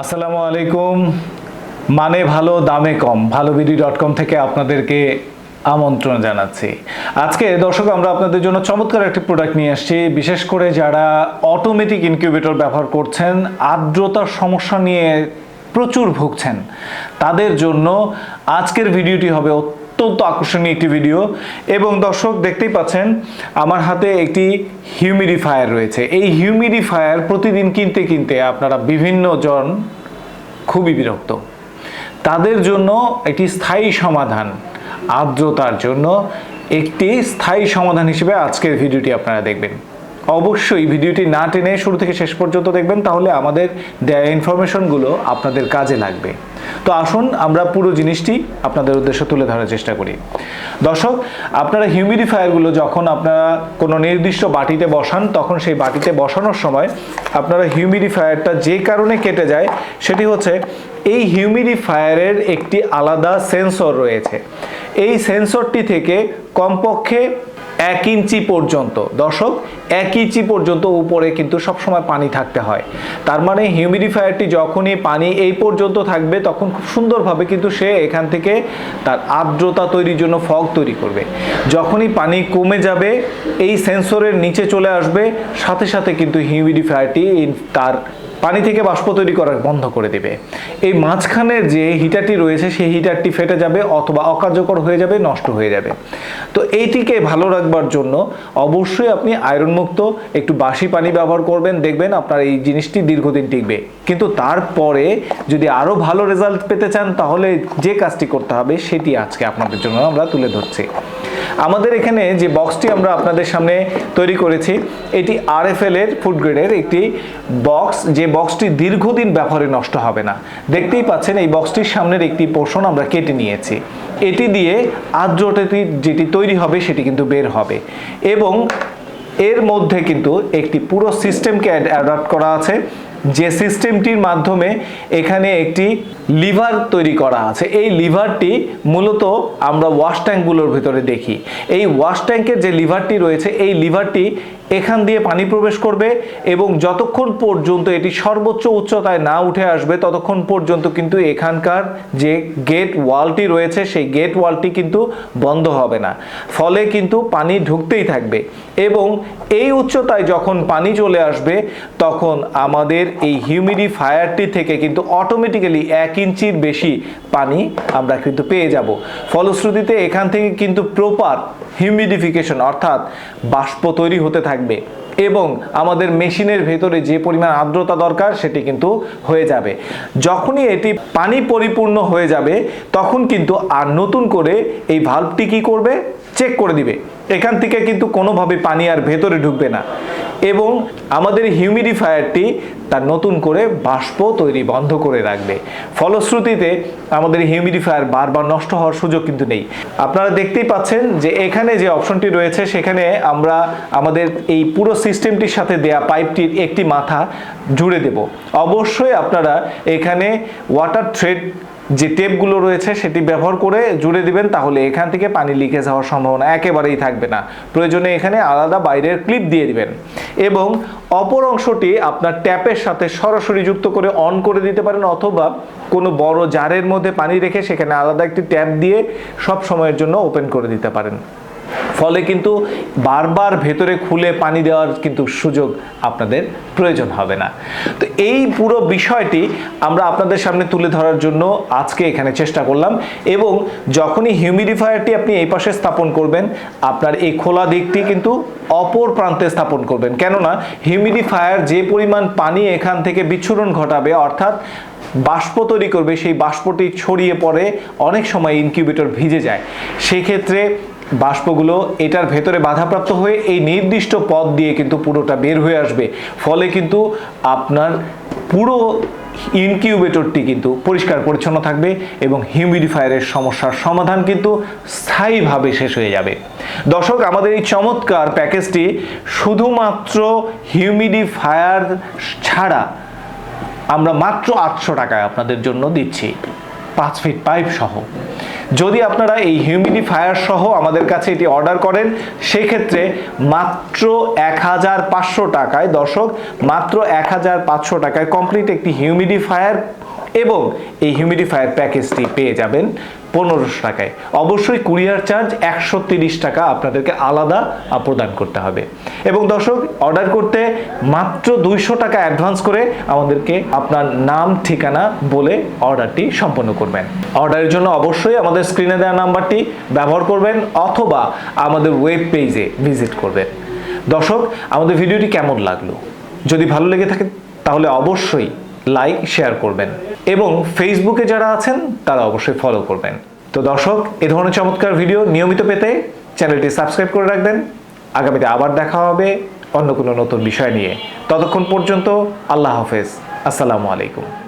আসসালামু আলাইকুম। মানে ভালো, দামে কম। ভালো বিডি ডট কম থেকে আপনাদেরকে আমন্ত্রণ জানাচ্ছি। আজকে দর্শক, আমরা আপনাদের জন্য চমৎকার একটি প্রোডাক্ট নিয়ে আসছি। বিশেষ করে যারা অটোমেটিক ইনকিউবেটর ব্যবহার করছেন, আর্দ্রতার সমস্যা নিয়ে প্রচুর ভুগছেন, তাদের জন্য আজকের ভিডিওটি হবে অত্যন্ত আকর্ষণীয় একটি ভিডিও এবং দর্শক, দেখতেই পাচ্ছেন, আমার হাতে একটি হিউমিডিফায়ার রয়েছে। এই হিউমিডিফায়ার প্রতিদিন কিনতে কিনতে আপনারা বিভিন্ন জন খুবই বিরক্ত। তাদের জন্য একটি স্থায়ী সমাধান, আর্দ্রতার জন্য একটি স্থায়ী সমাধান হিসেবে আজকের ভিডিওটি আপনারা দেখবেন। অবশ্যই ভিডিওটি না টেনে শুরু থেকে শেষ পর্যন্ত দেখবেন, তাহলে আমাদের দেওয়া ইনফরমেশনগুলো আপনাদের কাজে লাগবে। তো আসুন আমরা পুরো জিনিসটি আপনাদের উদ্দেশ্যে তুলে ধরার চেষ্টা করি। দর্শক, আপনারা হিউমিডিফায়ারগুলো যখন আপনারা কোনো নির্দিষ্ট বাটিতে বসান, তখন সেই বাটিতে বসানোর সময় আপনারা হিউমিডিফায়ারটা যে কারণে কেটে যায়, সেটি হচ্ছে এই হিউমিডিফায়ারের একটি আলাদা সেন্সর রয়েছে। এই সেন্সরটি থেকে কমপক্ষে এক ইঞ্চি পর্যন্ত। দর্শক, এক ইঞ্চি পর্যন্ত উপরে কিন্তু সবসময় পানি থাকতে হয়। তার মানে হিউমিডিফায়ারটি যখনই পানি এই পর্যন্ত থাকবে, তখন খুব সুন্দরভাবে কিন্তু সে এখান থেকে তার আর্দ্রতা তৈরির জন্য ফগ তৈরি করবে। যখনই পানি কমে যাবে, এই সেন্সরের নিচে চলে আসবে, সাথে সাথে কিন্তু হিউমিডিফায়ারটি তার পানি থেকে বাষ্প তৈরি করা বন্ধ করে দেবে। এই মাঝখানের যে হিটারটি রয়েছে, সেই হিটারটি ফেটে যাবে অথবা অকার্যকর হয়ে যাবে, নষ্ট হয়ে যাবে। তো এইটিকে ভালো রাখবার জন্য অবশ্যই আপনি আয়রন মুক্ত একটু বাসি পানি ব্যবহার করবেন। দেখবেন আপনার এই জিনিসটি দীর্ঘদিন টিকবে। কিন্তু তারপরে যদি আরও ভালো রেজাল্ট পেতে চান, তাহলে যে কাজটি করতে হবে, সেটি আজকে আপনাদের জন্য আমরা তুলে ধরছি। আমাদের এখানে যে বক্সটি আমরা আপনাদের সামনে তৈরি করেছি, এটি আরএফএল এর ফুড গ্রেডের একটি বক্স যে বক্সটি দীর্ঘদিন ব্যবহারে নষ্ট হবে না। দেখতেই পাচ্ছেন, এই বক্সটির সামনের একটি পোর্শন আমরা কেটে নিয়েছি। এটি দিয়ে আর্দ্রতাটি যেটি তৈরি হবে, সেটি কিন্তু বের হবে। এবং এর মধ্যে কিন্তু একটি পুরো সিস্টেমকে অ্যাডাপ্ট করা আছে। যে সিস্টেমটির মাধ্যমে এখানে একটি লিভার তৈরি করা আছে। এই লিভারটি মূলত আমরা ওয়াশ ট্যাঙ্কগুলোর ভিতরে দেখি। এই ওয়াশ ট্যাঙ্কের যে লিভারটি রয়েছে, এই লিভারটি এখান দিয়ে পানি প্রবেশ করবে এবং যতক্ষণ পর্যন্ত এটি সর্বোচ্চ উচ্চতায় না উঠে আসবে, ততক্ষণ পর্যন্ত কিন্তু এখানকার যে গেট ওয়ালটি রয়েছে, সেই গেট ওয়ালটি কিন্তু বন্ধ হবে না। ফলে কিন্তু পানি ঢুকতেই থাকবে এবং এই উচ্চতায় যখন পানি চলে আসবে, তখন আমাদের এই হিউমিডিফায়ারটি থেকে কিন্তু অটোমেটিক্যালি এক ইঞ্চির বেশি পানি আমরা কিন্তু পেয়ে যাব। ফলশ্রুতিতে এখান থেকে কিন্তু প্রপার হিউমিডিফিকেশন অর্থাৎ বাষ্প তৈরি হতে থাকবে এবং আমাদের মেশিনের ভেতরে যে পরিমাণ আর্দ্রতা দরকার সেটি কিন্তু হয়ে যাবে। যখনই এটি পানি পরিপূর্ণ হয়ে যাবে, তখন কিন্তু আর নতুন করে এই ভাল্বটি কি করবে? চেক করে দিবে। এখান থেকে কিন্তু কোনোভাবে পানি আর ভেতরে ঢুকবে না। এবং আমাদের হিউমিডিফায়ারটি তার নতুন করে বাষ্প তৈরি বন্ধ করে রাখবে। ফলশ্রুতিতে আমাদের হিউমিডিফায়ার বারবার নষ্ট হওয়ার সুযোগ কিন্তু নেই। আপনারা দেখতেই পাচ্ছেন যে এখানে যে অপশনটি রয়েছে, সেখানে আমরা আমাদের এই পুরো সিস্টেমটির সাথে দেয়া পাইপটির একটি মাথা জুড়ে দেব। অবশ্যই আপনারা এখানে ওয়াটার থ্রেড যে টেপগুলো রয়েছে সেটি ব্যবহার করে জুড়ে দিবেন, তাহলে এখান থেকে পানি লিকেজ হওয়ার সম্ভাবনা একেবারেই থাকবে না। প্রয়োজনে এখানে আলাদা বাইরের ক্লিপ দিয়ে দিবেন। এবং অপর অংশটি আপনার ট্যাপের সাথে সরাসরি যুক্ত করে অন করে দিতে পারেন, অথবা কোনো বড় জারের মধ্যে পানি রেখে সেখানে আলাদা একটি ট্যাপ দিয়ে সব সময়ের জন্য ওপেন করে দিতে পারেন। ফলে কিন্তু বারবার ভেতরে খুলে পানি দেওয়ার কিন্তু সুযোগ আপনাদের প্রয়োজন হবে না। তো এই পুরো বিষয়টি আমরা আপনাদের সামনে তুলে ধরার জন্য আজকে এখানে চেষ্টা করলাম এবং যখনই হিউমিডিফায়ারটি আপনি এই পাশে স্থাপন করবেন, আপনার এই খোলা দিকটি কিন্তু অপর প্রান্তে স্থাপন করবেন। কেননা হিউমিডিফায়ার যে পরিমাণ পানি এখান থেকে বিচ্ছুরণ ঘটাবে, অর্থাৎ বাষ্প তৈরি করবে, সেই বাষ্পটি ছড়িয়ে পড়ে অনেক সময় ইনকিউবেটর ভিজে যায়। সেক্ষেত্রে বাষ্পগুলো এটার ভেতরে বাধাপ্রাপ্ত হয়ে এই নির্দিষ্ট পথ দিয়ে কিন্তু পুরোটা বের হয়ে আসবে। ফলে কিন্তু আপনার পুরো ইনকিউবেটরটি কিন্তু পরিষ্কার পরিচ্ছন্ন থাকবে এবং হিউমিডিফায়ারের সমস্যার সমাধান কিন্তু স্থায়ীভাবে শেষ হয়ে যাবে। দর্শক, আমাদের এই চমৎকার প্যাকেজটি শুধুমাত্র হিউমিডিফায়ার ছাড়া আমরা মাত্র আটশো টাকায় আপনাদের জন্য দিচ্ছি। পাঁচ ফিট পাইপ সহ। যদি আপনারা এই হিউমিডিফায়ার সহ আমাদের কাছে এটি অর্ডার করেন, সেক্ষেত্রে মাত্র এক হাজার পাঁচশো টাকায় দর্শক, মাত্র এক হাজার পাঁচশো টাকায় কমপ্লিট একটি হিউমিডিফায়ার এবং এই হিউমিডিফায়ার প্যাকেজটি পেয়ে যাবেন। পনেরোশো টাকায়। অবশ্যই কুরিয়ার চার্জ একশো তিরিশ টাকা আপনাদেরকে আলাদা প্রদান করতে হবে। এবং দর্শক, অর্ডার করতে মাত্র দুইশো টাকা অ্যাডভান্স করে আমাদেরকে আপনার নাম, ঠিকানা বলে অর্ডারটি সম্পন্ন করবেন। অর্ডারের জন্য অবশ্যই আমাদের স্ক্রিনে দেওয়া নাম্বারটি ব্যবহার করবেন অথবা আমাদের ওয়েব পেজে ভিজিট করবেন। দর্শক, আমাদের ভিডিওটি কেমন লাগল? যদি ভালো লেগে থাকে, তাহলে অবশ্যই লাইক শেয়ার করবেন। এবং ফেসবুকে যারা আছেন, তারা অবশ্যই ফলো করবেন। তো দর্শক, এ ধরনের চমৎকার ভিডিও নিয়মিত পেতে চ্যানেলটি সাবস্ক্রাইব করে রাখবেন। আগামীতে আবার দেখা হবে অন্য কোনো নতুন বিষয় নিয়ে। ততক্ষণ পর্যন্ত আল্লাহ হাফেজ। আসসালামু আলাইকুম।